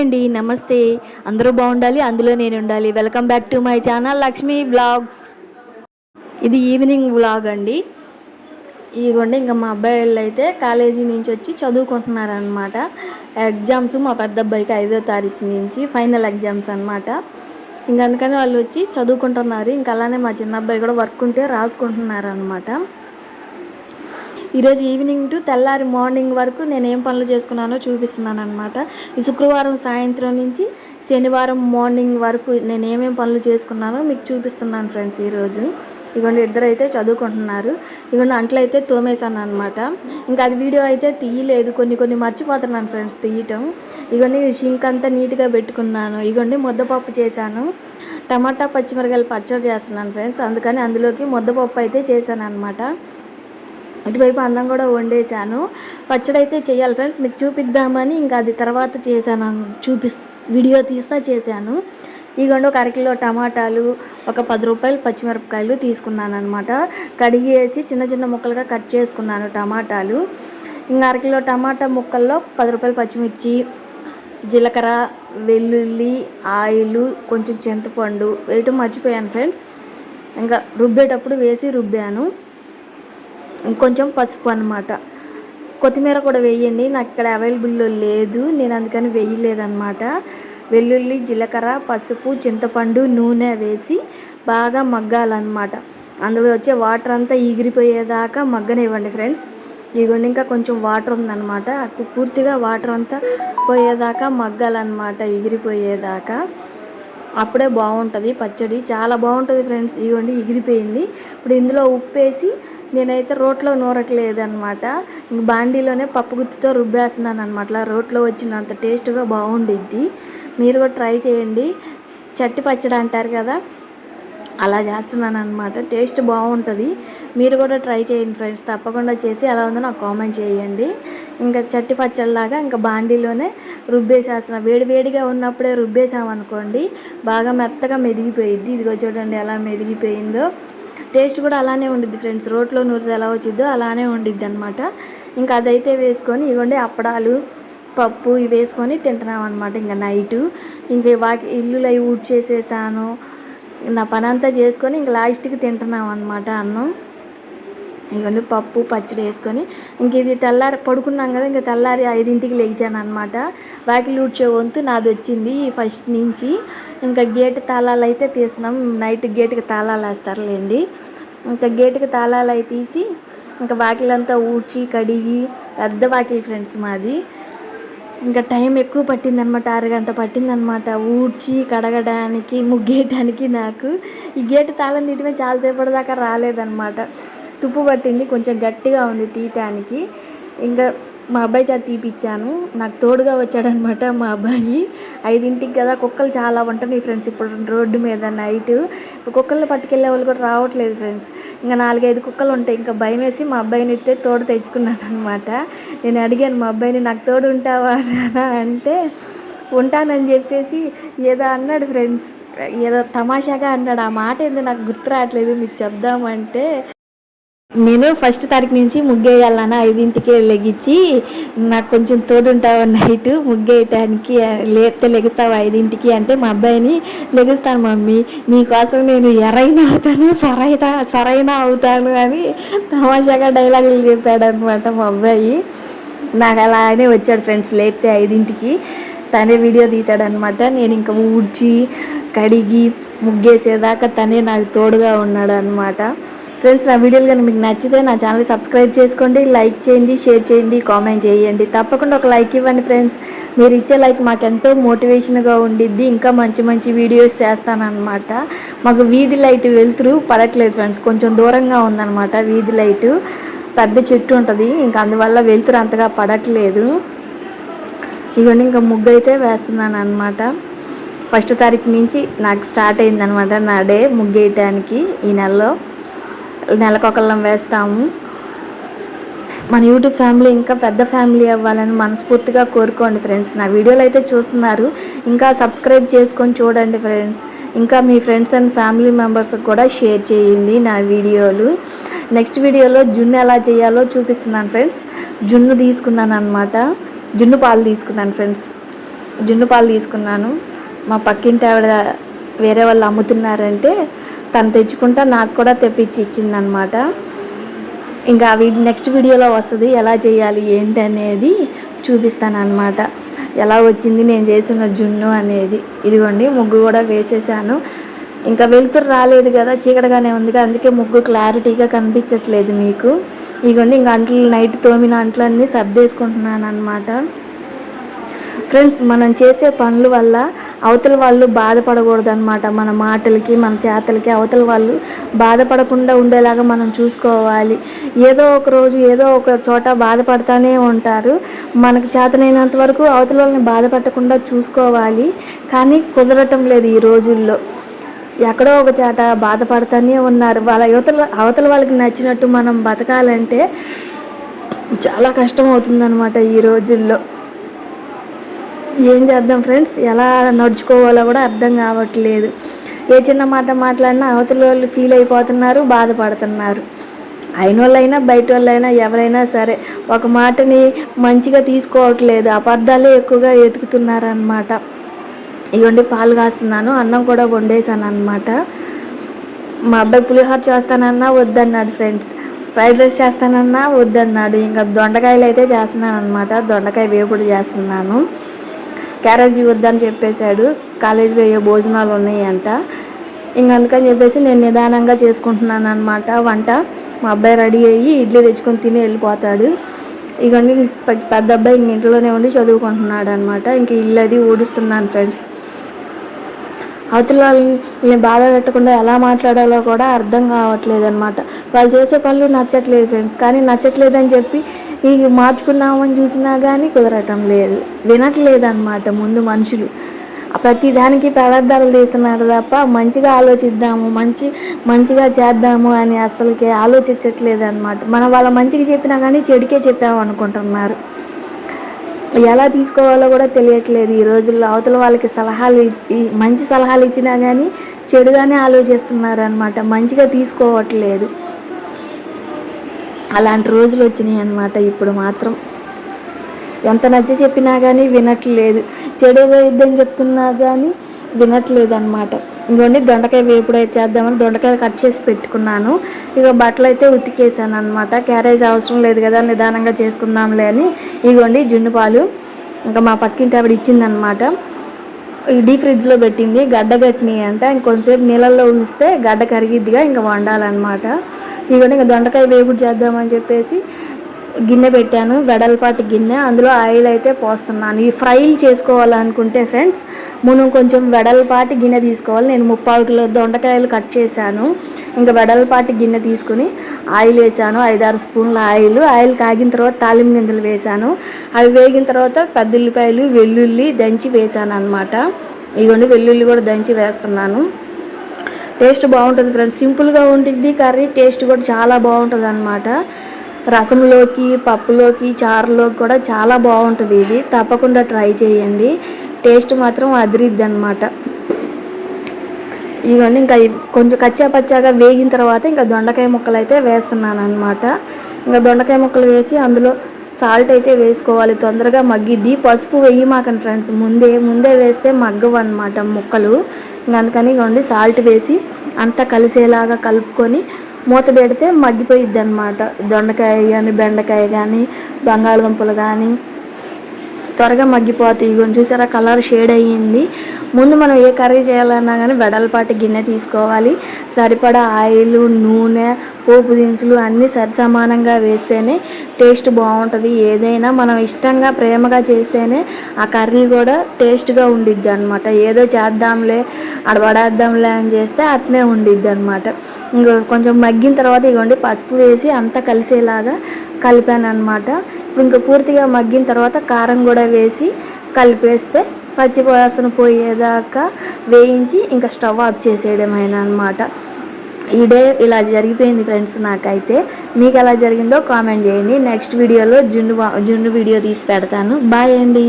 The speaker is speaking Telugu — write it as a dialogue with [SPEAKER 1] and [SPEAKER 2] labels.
[SPEAKER 1] అండి నమస్తే. అందరూ బాగుండాలి అందులో నేను ఉండాలి. Welcome back to my channel Lakshmi vlogs ఇది ఈవినింగ్ వ్లాగ్ అండి. ఇదిగోండి ఇంకా మా అబ్బాయిలు అయితే కాలేజీ నుంచి వచ్చి చదువుకుంటున్నారనమాట ఎగ్జామ్స్ మా పెద్ద అబ్బాయికి ఐదో తారీఖు నుంచి ఫైనల్ ఎగ్జామ్స్ అనమాట ఇంక అందుకని వాళ్ళు వచ్చి చదువుకుంటున్నారు. ఇంకా అలానే మా చిన్న అబ్బాయి కూడా వర్క్ ఉంటే రాసుకుంటున్నారు అనమాట ఈరోజు ఈవినింగ్ టు తెల్లారి మార్నింగ్ వరకు నేను ఏం పనులు చేసుకున్నానో చూపిస్తున్నాను అనమాట ఈ శుక్రవారం సాయంత్రం నుంచి శనివారం మార్నింగ్ వరకు నేను ఏమేమి పనులు చేసుకున్నానో మీకు చూపిస్తున్నాను ఫ్రెండ్స్ ఈరోజు. ఇగోండి ఇద్దరు అయితే చదువుకుంటున్నారు. ఇగోండి అంట్లు అయితే తోమేశాను అనమాట ఇంకా అది వీడియో అయితే తీయలేదు. కొన్ని కొన్ని మర్చిపోతున్నాను ఫ్రెండ్స్ తీయటం. ఇగోండి షింక్ అంతా నీట్గా పెట్టుకున్నాను. ఇగోండి ముద్దపప్పు చేశాను. టమాటా పచ్చిమిరకాయలు పచ్చడి చేస్తున్నాను ఫ్రెండ్స్. అందుకని అందులోకి ముద్దపప్పు అయితే చేశాను అనమాట ఇటువైపు అన్నం కూడా వండేసాను పచ్చడి అయితే చేయాలి ఫ్రెండ్స్. మీకు చూపిద్దామని ఇంకా అది తర్వాత చేశాను. చూపి వీడియో తీస్తా చేశాను. ఇగోండి ఒక అరకిలో టమాటాలు ఒక పది రూపాయలు పచ్చిమిరపకాయలు తీసుకున్నాను అనమాట కడిగేసి చిన్న చిన్న ముక్కలుగా కట్ చేసుకున్నాను టమాటాలు. ఇంకా అరకిలో టమాటా ముక్కల్లో పది రూపాయలు పచ్చిమిర్చి జీలకర్ర వెల్లుల్లి ఆయిల్ కొంచెం చింతపండు వేయటం మర్చిపోయాను ఫ్రెండ్స్. ఇంకా రుబ్బేటప్పుడు వేసి రుబ్బాను. ఇంకొంచెం పసుపు అనమాట కొత్తిమీర కూడా వేయండి. నాకు ఇక్కడ అవైలబుల్లో లేదు. నేను అందుకని వేయలేదన్నమాట. వెల్లుల్లి జీలకర్ర పసుపు చింతపండు నూనె వేసి బాగా మగ్గాలన్నమాట. అందులో వచ్చే వాటర్ అంతా ఎగిరిపోయేదాకా మగ్గనివ్వండి ఫ్రెండ్స్. ఇదిగోండి ఇంకా కొంచెం వాటర్ ఉందన్నమాట. పూర్తిగా వాటర్ అంతా పోయేదాకా మగ్గాలన్నమాట ఎగిరిపోయేదాకా అప్పుడే బాగుంటుంది పచ్చడి చాలా బాగుంటుంది ఫ్రెండ్స్. ఇవ్వండి ఎగిరిపోయింది. ఇప్పుడు ఇందులో ఉప్పు వేసి నేనైతే రోట్లో నూరట్లేదు అనమాట ఇంక బాండీలోనే పప్పు గుత్తితో రుబ్బేస్తున్నాను అనమాట రోట్లో వచ్చినంత టేస్ట్గా బాగుండిద్ది. మీరు కూడా ట్రై చేయండి. చట్టి పచ్చడి అంటారు కదా అలా చేస్తున్నాను అనమాట టేస్ట్ బాగుంటుంది. మీరు కూడా ట్రై చేయండి ఫ్రెండ్స్. తప్పకుండా చేసి ఎలా ఉందో నాకు కామెంట్ చేయండి. ఇంకా చట్టి పచ్చడిలాగా ఇంకా బాండీలోనే రుబ్బేసేస్తున్న. వేడి వేడిగా ఉన్నప్పుడే రుబ్బేసామనుకోండి బాగా మెత్తగా మెదిగిపోయిద్ది. ఇదిగో చూడండి ఎలా మెదిగిపోయిందో. టేస్ట్ కూడా అలానే ఉండిద్ది ఫ్రెండ్స్. రోట్లో నూరితే ఎలా వచ్చిద్దో అలానే ఉండిద్ది అనమాట ఇంకా అదైతే వేసుకొని ఇవ్వండి అప్పడాలు పప్పు ఇవి వేసుకొని తింటున్నాం అనమాట ఇంకా నైటు. ఇంకా వాకి ఇల్లులు అవి ఊడ్చేసేసాను. నా పని అంతా చేసుకొని ఇంక లాస్ట్కి తింటున్నాం అనమాట అన్నం. ఇవన్నీ పప్పు పచ్చడి వేసుకొని ఇంక ఇది తెల్లారి పడుకున్నాం కదా ఇంకా తెల్లారి ఐదింటికి లేచాను అనమాట వాకిలి ఊడ్చే వంతు నాది వచ్చింది ఫస్ట్ నుంచి. ఇంకా గేట్ తాళాలు అయితే తీసినాం నైట్ గేటుకి తాళాలు వేస్తారులేండి. ఇంకా గేటుకి తాళాలు అవి తీసి ఇంకా వాకిలంతా ఊడ్చి కడిగి పెద్ద వాకిలి ఫ్రెండ్స్ మాది. ఇంకా టైం ఎక్కువ పట్టిందనమాట అరగంట పట్టిందనమాట. ఊడ్చి కడగడానికి ముగ్గేయడానికి నాకు. ఈ గేటు తాళం తీయటమే చాలాసేపటి దాకా రాలేదనమాట. తుప్పు పట్టింది కొంచెం గట్టిగా ఉంది తీయటానికి. ఇంకా మా అబ్బాయి చేత తీపిచ్చాను. నాకు తోడుగా వచ్చాడనమాట మా అబ్బాయి. ఐదింటికి కదా కుక్కలు చాలా ఉంటున్నాయి ఫ్రెండ్స్. ఇప్పుడు రోడ్డు మీద నైట్ ఇప్పుడు కుక్కల్ని పట్టుకెళ్ళే వాళ్ళు కూడా రావట్లేదు ఫ్రెండ్స్. ఇంకా నాలుగైదు కుక్కలు ఉంటాయి. ఇంకా భయం వేసి మా అబ్బాయిని ఎత్తే తోడు తెచ్చుకున్నాను అనమాట నేను అడిగాను మా అబ్బాయిని నాకు తోడు ఉంటావా అంటే ఉంటానని చెప్పేసి ఏదో అన్నాడు ఫ్రెండ్స్. ఏదో తమాషాగా అన్నాడు. ఆ మాట ఏందో నాకు గుర్తు రావట్లేదు. మీకు చెప్దామంటే నేను ఫస్ట్ తారీఖు నుంచి ముగ్గేయాలన్న ఐదింటికి లెగిచ్చి నాకు కొంచెం తోడుంటావు నైట్ ముగ్గేయటానికి లేపితే లెగుస్తావు ఐదింటికి అంటే మా అబ్బాయిని లెగుస్తాను మమ్మీ నీకోసం నేను ఎరైనా అవుతాను సరైన సరైన అవుతాను అని తమాషాగా డైలాగులు చెప్పాడు అనమాట మా అబ్బాయి. నాకు అలానే వచ్చాడు ఫ్రెండ్స్ లేపితే ఐదింటికి. తనే వీడియో తీశాడనమాట నేను ఇంకా ఊడ్చి కడిగి ముగ్గేసేదాకా తనే నాకు తోడుగా ఉన్నాడు అనమాట ఫ్రెండ్స్ నా వీడియోలు కానీ మీకు నచ్చితే నా ఛానల్ సబ్స్క్రైబ్ చేసుకోండి లైక్ చేయండి షేర్ చేయండి కామెంట్ చేయండి. తప్పకుండా ఒక లైక్ ఇవ్వండి ఫ్రెండ్స్. మీరు ఇచ్చే లైక్ మాకు ఎంతో మోటివేషన్గా ఉండిద్ది. ఇంకా మంచి మంచి వీడియోస్ చేస్తానన్నమాట. మాకు వీధి లైట్ వెళ్తురు పడట్లేదు ఫ్రెండ్స్. కొంచెం దూరంగా ఉందన్నమాట వీధి లైటు. పెద్ద చెట్టు ఉంటుంది. ఇంకా అందువల్ల వెళ్తురు అంతగా పడట్లేదు. ఇవన్నీ ఇంకా ముగ్గు అయితే వేస్తున్నాను అనమాట ఫస్ట్ తారీఖు నుంచి నాకు స్టార్ట్ అయిందనమాట నా డే ముగ్గేయటానికి ఈ నెలలో. నెలకొకళ్ళం వేస్తాము. మన యూట్యూబ్ ఫ్యామిలీ ఇంకా పెద్ద ఫ్యామిలీ అవ్వాలని మనస్ఫూర్తిగా కోరుకోండి ఫ్రెండ్స్. నా వీడియోలు అయితే చూస్తున్నారు. ఇంకా సబ్స్క్రైబ్ చేసుకొని చూడండి ఫ్రెండ్స్. ఇంకా మీ ఫ్రెండ్స్ అండ్ ఫ్యామిలీ మెంబర్స్ కూడా షేర్ చేయండి నా వీడియోలు. నెక్స్ట్ వీడియోలో జున్ను ఎలా చేయాలో చూపిస్తున్నాను ఫ్రెండ్స్. జున్ను తీసుకున్నాను అనమాట జున్ను పాలు తీసుకున్నాను ఫ్రెండ్స్. జున్ను పాలు తీసుకున్నాను. మా పక్కింటి ఆవిడ వేరే వాళ్ళు అమ్ముతున్నారంటే తను తెచ్చుకుంటా నాకు కూడా తెప్పించి ఇచ్చిందనమాట ఇంకా వీడి నెక్స్ట్ వీడియోలో వస్తుంది ఎలా చేయాలి ఏంటి అనేది చూపిస్తాను ఎలా వచ్చింది నేను చేసిన జున్ను అనేది. ఇదిగోండి ముగ్గు కూడా వేసేసాను. ఇంకా వెలుతురు రాలేదు కదా చీకటిగానే ఉంది అందుకే ముగ్గు క్లారిటీగా కనిపించట్లేదు మీకు. ఇదిగోండి ఇంకా అంట్లు నైట్ తోమిన అంట్లన్నీ సర్దేసుకుంటున్నాను అనమాట ఫ్రెండ్స్ మనం చేసే పనుల వల్ల అవతల వాళ్ళు బాధపడకూడదు అనమాట మన మాటలకి మన చేతలకి అవతల వాళ్ళు బాధపడకుండా ఉండేలాగా మనం చూసుకోవాలి. ఏదో ఒక రోజు ఏదో ఒక చోట బాధపడతానే ఉంటారు. మనకు చేతనైనంత వరకు అవతల వాళ్ళని బాధపడకుండా చూసుకోవాలి. కానీ కుదరటం లేదు ఈ రోజుల్లో. ఎక్కడో ఒక చాట బాధపడతానే ఉన్నారు. వాళ్ళ యువతల అవతల వాళ్ళకి నచ్చినట్టు మనం బతకాలంటే చాలా కష్టం అవుతుందన్నమాట ఈ రోజుల్లో. ఏం చేద్దాం ఫ్రెండ్స్? ఎలా నడుచుకోవాలో కూడా అర్థం కావట్లేదు. ఏ చిన్న మాట మాట్లాడినా అవతల వాళ్ళు ఫీల్ అయిపోతున్నారు బాధపడుతున్నారు. అయిన వాళ్ళైనా బయట వాళ్ళైనా ఎవరైనా సరే ఒక మాటని మంచిగా తీసుకోవట్లేదు. అబద్ధాలే ఎక్కువగా ఎతుకుతున్నారనమాట ఇవ్వండి పాలు కాస్తున్నాను అన్నం కూడా వండేసాను అనమాట మా అబ్బాయి పులిహోర చేస్తానన్నా వద్దన్నాడు ఫ్రెండ్స్. ఫ్రైడ్ రైస్ చేస్తానన్నా వద్దన్నాడు. ఇంకా దొండకాయలు అయితే చేస్తున్నాను అనమాట దొండకాయ వేపుడు చేస్తున్నాను. క్యారేజీ వద్దని చెప్పేశాడు. కాలేజీలో ఏ భోజనాలు ఉన్నాయంట. ఇంక అందుకని చెప్పేసి నేను నిదానంగా చేసుకుంటున్నాను అనమాట వంట మా అబ్బాయి రెడీ అయ్యి ఇడ్లీ తెచ్చుకొని తిని వెళ్ళిపోతాడు. ఇక పెద్ద అబ్బాయి ఇంక ఇంట్లోనే ఉండి చదువుకుంటున్నాడు అనమాట ఇంక ఇల్లు అది ఊడుస్తున్నాను ఫ్రెండ్స్. అవతల వాళ్ళని బాధ పెట్టకుండా ఎలా మాట్లాడాలో కూడా అర్థం కావట్లేదు అనమాట వాళ్ళు చేసే పనులు నచ్చట్లేదు ఫ్రెండ్స్. కానీ నచ్చట్లేదని చెప్పి ఇక మార్చుకుందామని చూసినా కానీ కుదరటం లేదు. వినట్లేదు అనమాట ముందు మనుషులు. ప్రతి దానికి పదార్థాలు తీస్తున్నారు తప్ప మంచిగా ఆలోచిద్దాము మంచి మంచిగా చేద్దాము అని అసలుకి ఆలోచించట్లేదు అనమాట మనం వాళ్ళ మంచిగా చెప్పినా కానీ చెడుకే చెప్పాము అనుకుంటున్నారు ఎలా తీసుకోవాలో కూడా తెలియట్లేదు. ఈ రోజుల్లో అవతల వాళ్ళకి సలహాలు ఇచ్చి మంచి సలహాలు ఇచ్చినా కానీ చెడుగానే ఆలోచిస్తున్నారు అనమాట మంచిగా తీసుకోవట్లేదు. అలాంటి రోజులు వచ్చినాయి అనమాట ఇప్పుడు మాత్రం. ఎంత నచ్చ చెప్పినా కానీ వినట్లేదు. చెడుగా ఇద్దని చెప్తున్నా కానీ వినట్లేదు అనమాట ఇంకోండి దొండకాయ వేపుడు అయితే చేద్దామని దొండకాయ కట్ చేసి పెట్టుకున్నాను. ఇక బట్టలు అయితే ఉతికేసాను అనమాట క్యారేజ్ అవసరం లేదు కదా నిదానంగా చేసుకుందాంలే అని. ఇగోండి జున్ను పాలు. ఇంకా మా పక్కింటి ఆవిడ ఇచ్చిందనమాట డీ ఫ్రిడ్జ్లో పెట్టింది. గడ్డ కట్టినాయి అంట. ఇంకొంతసేపు నీళ్ళల్లో ఉంచితే గడ్డ కరిగిద్దిగా ఇంకా వండాలన్నమాట. ఇవన్నీ ఇంకా దొండకాయ వేపుడు చేద్దామని చెప్పేసి గిన్నె పెట్టాను వెడల్పాటి గిన్నె. అందులో ఆయిల్ అయితే పోస్తున్నాను. ఈ ఫ్రైలు చేసుకోవాలనుకుంటే ఫ్రెండ్స్ మనం కొంచెం వెడల్పాటి గిన్నె తీసుకోవాలి. నేను ముప్పావు కిలో దొండకాయలు కట్ చేశాను. ఇంకా వెడల్పాటి గిన్నె తీసుకుని ఆయిల్ వేసాను ఐదారు స్పూన్ల ఆయిల్. ఆయిల్ కాగిన తర్వాత తాలింపు గింజలు వేసాను అవి వేగిన తర్వాత పెద్ద ఉల్లిపాయలు వెల్లుల్లి దంచి వేసాను అనమాట ఇదిగోండి వెల్లుల్లి కూడా దంచి వేస్తున్నాను. టేస్ట్ బాగుంటుంది ఫ్రెండ్స్. సింపుల్గా ఉంటుంది కర్రీ. టేస్ట్ కూడా చాలా బాగుంటుంది అనమాట రసంలోకి పప్పులోకి చారులోకి కూడా చాలా బాగుంటుంది ఇది. తప్పకుండా ట్రై చేయండి. టేస్ట్ మాత్రం అదిరిద్ది అనమాట ఇవన్నీ ఇంకా కొంచెం కచ్చా పచ్చాగా వేగిన తర్వాత ఇంకా దొండకాయ ముక్కలు అయితే వేస్తున్నాను అనమాట ఇంకా దొండకాయ ముక్కలు వేసి అందులో సాల్ట్ అయితే వేసుకోవాలి. తొందరగా మగ్గిద్ది. పసుపు వేయమాకండి ఫ్రెండ్స్. ముందే ముందే వేస్తే మగ్గవు అనమాట ముక్కలు. ఇంకా అందుకని ఇవ్వండి సాల్ట్ వేసి అంతా కలిసేలాగా కలుపుకొని మూత పెడితే మగ్గిపోయిద్ది అనమాట దొండకాయ కానీ బెండకాయ కానీ బంగాళదుంపలు కానీ త్వరగా మగ్గిపోతాయి. ఇగో చూసారా? కలర్ షేడ్ అయ్యింది. ముందు మనం ఏ కర్రీ చేయాలన్నా కానీ వెడల్పాటి గిన్నె తీసుకోవాలి. సరిపడా ఆయిల్ నూనె పోపు దినుసులు అన్నీ సరిసమానంగా వేస్తేనే టేస్ట్ బాగుంటుంది. ఏదైనా మనం ఇష్టంగా ప్రేమగా చేస్తేనే ఆ కర్రీ కూడా టేస్ట్గా ఉండిద్ది అనమాట ఏదో చేద్దాంలే అడబడేద్దాంలే అని చేస్తే అట్నే ఉండిద్ది అనమాట ఇంకో కొంచెం మగ్గిన తర్వాత ఇవ్వండి పసుపు వేసి అంతా కలిసేలాగా కలిపాను అనమాట ఇప్పుడు ఇంకా పూర్తిగా మగ్గిన తర్వాత కారం కూడా వేసి కలిపేస్తే పచ్చి పోయేదాకా వేయించి ఇంకా స్టవ్ ఆఫ్ చేసేయడమైన అనమాట ఈ డే ఇలా జరిగిపోయింది ఫ్రెండ్స్ నాకైతే. మీకు ఎలా జరిగిందో కామెంట్ చేయండి. నెక్స్ట్ వీడియోలో జున్ను జున్ను వీడియో తీసి పెడతాను. బాయ్ అండి.